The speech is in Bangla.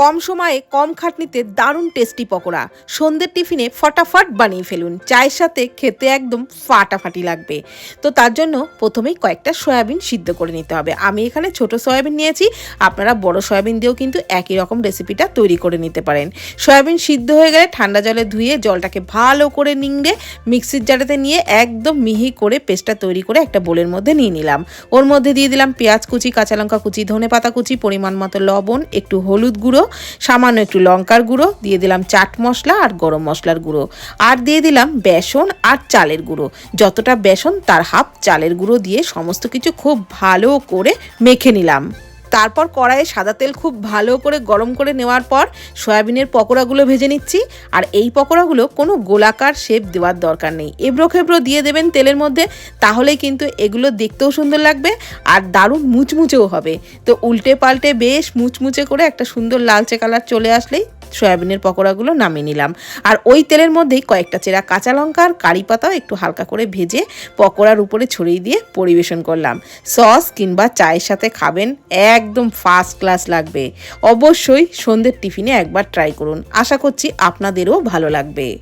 কম সময়ে কম খাটনিতে দারুণ টেস্টি পকোড়া। সন্ধ্যের টিফিনে ফটাফট বানিয়ে ফেলুন। চায়ের সাথে খেতে একদম ফাটাফাটি লাগবে। তো তার জন্য প্রথমেই কয়েকটা সয়াবিন সিদ্ধ করে নিতে হবে। আমি এখানে ছোট সয়াবিন নিয়েছি। আপনারা বড় সয়াবিন দিয়েও কিন্তু একই রকম রেসিপিটা তৈরি করে নিতে পারেন। সয়াবিন সিদ্ধ হয়ে গেলে ঠান্ডা জলে ধুয়ে জলটাকে ভালো করে নিংড়ে মিক্সির জারেতে নিয়ে একদম মিহি করে পেস্টটা তৈরি করে একটা বোলের মধ্যে নিয়ে নিলাম। ওর মধ্যে দিয়ে দিলাম পেঁয়াজ কুচি, কাঁচা লঙ্কা কুচি ধনে পাতা কুচি, পরিমাণ মতো লবণ, একটু হলুদ গুঁড়ো সামান্য একটু লঙ্কার গুঁড়ো, দিয়ে দিলাম চাট মশলা আর গরম মশলার গুঁড়ো। আর দিয়ে দিলাম বেসন আর চালের গুঁড়ো। যতটা বেসন, তার হাফ চালের গুঁড়ো দিয়ে সমস্ত কিছু খুব ভালো করে মেখে নিলাম। তারপর কড়াইয়ে সাদা তেল খুব ভালো করে গরম করে নেওয়ার পর সয়াবিনের পকোড়াগুলো ভেজে নিচ্ছি। আর এই পকোড়াগুলো কোনো গোলাকার শেপ দেওয়ার দরকার নেই। এবড়ো খেবড়ো দিয়ে দেবেন তেলের মধ্যে, তাহলেই কিন্তু এগুলো দেখতেও সুন্দর লাগবে আর দারুণ মুচমুচেও হবে। তো উল্টে পাল্টে বেশ মুচমুচে করে একটা সুন্দর লালচে কালার চলে আসলেই সয়াবিনের পকোড়াগুলো নামিয়ে নিলাম। আর ওই তেলের মধ্যেই কয়েকটা চেরা কাঁচা লঙ্কা আর কারি পাতাও একটু হালকা করে ভেজে পকোড়ার উপরে ছড়িয়ে দিয়ে পরিবেশন করলাম। সস কিংবা চায়ের সাথে খাবেন, একদম ফার্স্ট ক্লাস লাগবে। অবশ্যই সন্ধ্যের টিফিনে একবার ট্রাই করুন। আশা করছি আপনাদেরও ভালো লাগবে।